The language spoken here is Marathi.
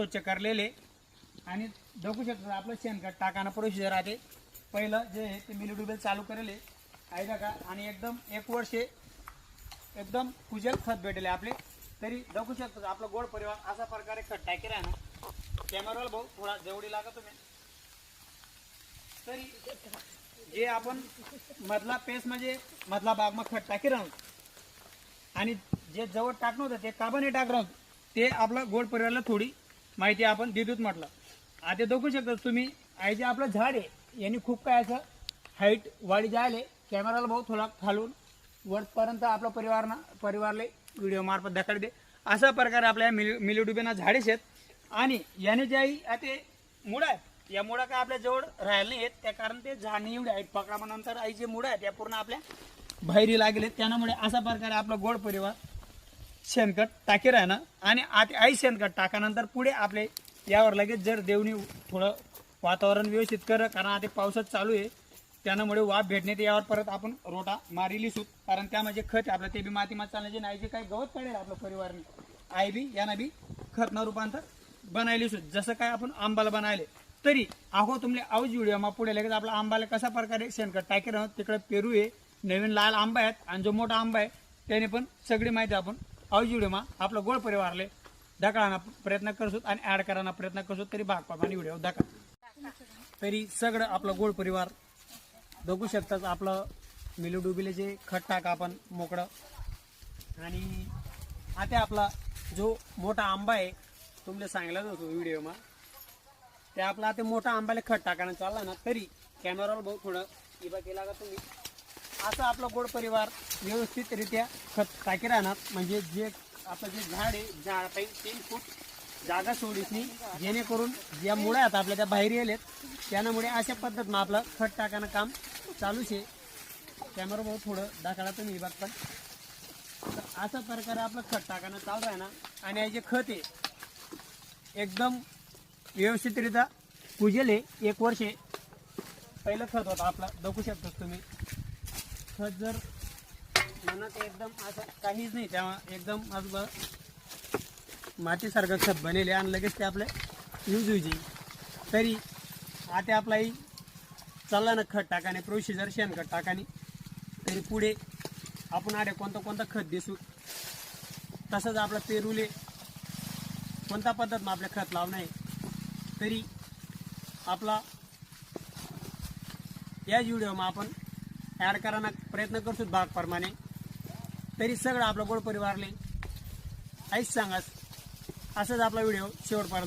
स्वच्छ करलेले. आणि बघू शकतो आपलं शेणखत टाकाना प्रोसिजर राहते पहिलं जे आहे ते मिली डुबेल चालू करेले आहे का? आणि एकदम एक वर्षे एकदम कुजल खत भेटेल आपले. तरी बघू शकतो आपलं गोड परिवार अशा प्रकारे खत टाकेल आहे ना. कॅमेराला भाऊ थोडा जवळी लागा तुम्ही. तरी जे आपण मधला पेस म्हणजे मधला बाग मग खत टाकी राहू आणि जे जवळ टाकणं होतं ते काबाने टाक राहून ते आपलं गोड परिवाराला थोडी माहिती आपण देतोच म्हटलं. आता बघू शकता तुम्ही आहे जे आपलं झाड आहे यांनी खूप काय असं हाईट वाढी जायले कॅमेराला भाऊ थोडा खालून वरपर्यंत आपला परिवारना परिवारले व्हिडिओ मार्फत दे. अशा प्रकारे आपल्या मिल मिलीडुबेना झाडेच आहेत. आणि याने जे आहे आता ते मुळं आहेत या मुळा काय आपल्या जवळ राहायला नाही आहेत. त्या कारण ते झाड नाही एवढे आहेत. पकडानंतर आई जे मुळं आहेत त्या पूर्ण आपल्या बाहेरी लागले त्यामुळे अशा प्रकारे आपला गोड परिवार शेणखत टाके राहणं आणि आत आई शेणखत टाकानंतर पुढे आपले यावर लगेच जर देवणी थोडं वातावरण व्यवस्थित कर कारण आता पावसात चालू आहे. त्यामुळे वाफ भेटणे यावर परत आपण रोटा मारिली सूत कारण त्यामध्ये म्हणजे खत आहे आपलं ते बी मातीमात चालण्याचे नाही जे काही गवत काढेल आपलं परिवारने. आई बी यांना बी खत न रूपांतर बनायली सूत जसं काय आपण आंबाला बनायले तरी अहो तुमले आऊज व्हिडिओ मग पुढे लगेच आपला आंबाला कशा प्रकारे शेणखत टाके राहत तिकडे पेरू आहे. नवीन लाल आंबा आहेत आणि जो मोठा आंबा आहे त्याने पण सगळी माहिती आपण व्हिडिओमा आपलं गोड परिवारले दाखवाना प्रयत्न करसोत आणि ऍड करायला प्रयत्न करसोत तरी भाग आणि व्हिडिओ दाखवा तरी सगळं आपलं गोड परिवार बघू शकतात आपलं मिलू डुबिले जे खत टाका आपण मोकळं. आणि आता आपला जो मोठा आंबा आहे तुमले सांगला होतो व्हिडिओमा ते आपला आता मोठा आंब्याला खत टाकायला चालला ना तरी कॅमेरावर भाऊ थोडं. इबा केला का तुम्ही? असं आपलं गोड परिवार व्यवस्थितरित्या खत टाकी राहणार. म्हणजे जे आपलं जे झाड आहे झाड पाहिजे तीन फूट जागा सोडीसनी जेणेकरून ज्या मुळ्या आहेत आपल्या त्या बाहेर येलेत. त्यामुळे अशा पद्धतीनं आपलं खत टाकणं काम चालूच आहे. कॅमेरा बहुत थोडं दाखला तुम्ही विभाग पण तर अशा प्रकारे आपलं खत टाकायला चालू आहे ना आणि हे जे खत आहे एकदम व्यवस्थितरित्या कुजेल आहे. एक वर्षे पहिलं खत होतं आपलं. बघू शकतो तुम्ही. खत जर म्हणत एकदम असं काहीच नाही तेव्हा एकदम आज मातीसारखं खत बनेल आहे आणि लगेच ते आपलं यूज होईल. तरी आता आपलाही चालला ना खत टाकाने प्रोसिजर शेणखत टाकाने तरी पुढे आपण आडे कोणतं कोणतं खत दिसू. तसंच आपलं पेरूले कोणता पद्धत मग आपल्या खत लावणं आहे. तरी आपला याच व्हिडिओमा आपण ॲड करायला प्रयत्न करतो भागप्रमाणे तरी सगळं आपलं गोड परिवारले आईच सांगास असंच आपला व्हिडिओ शेवटपर्यंत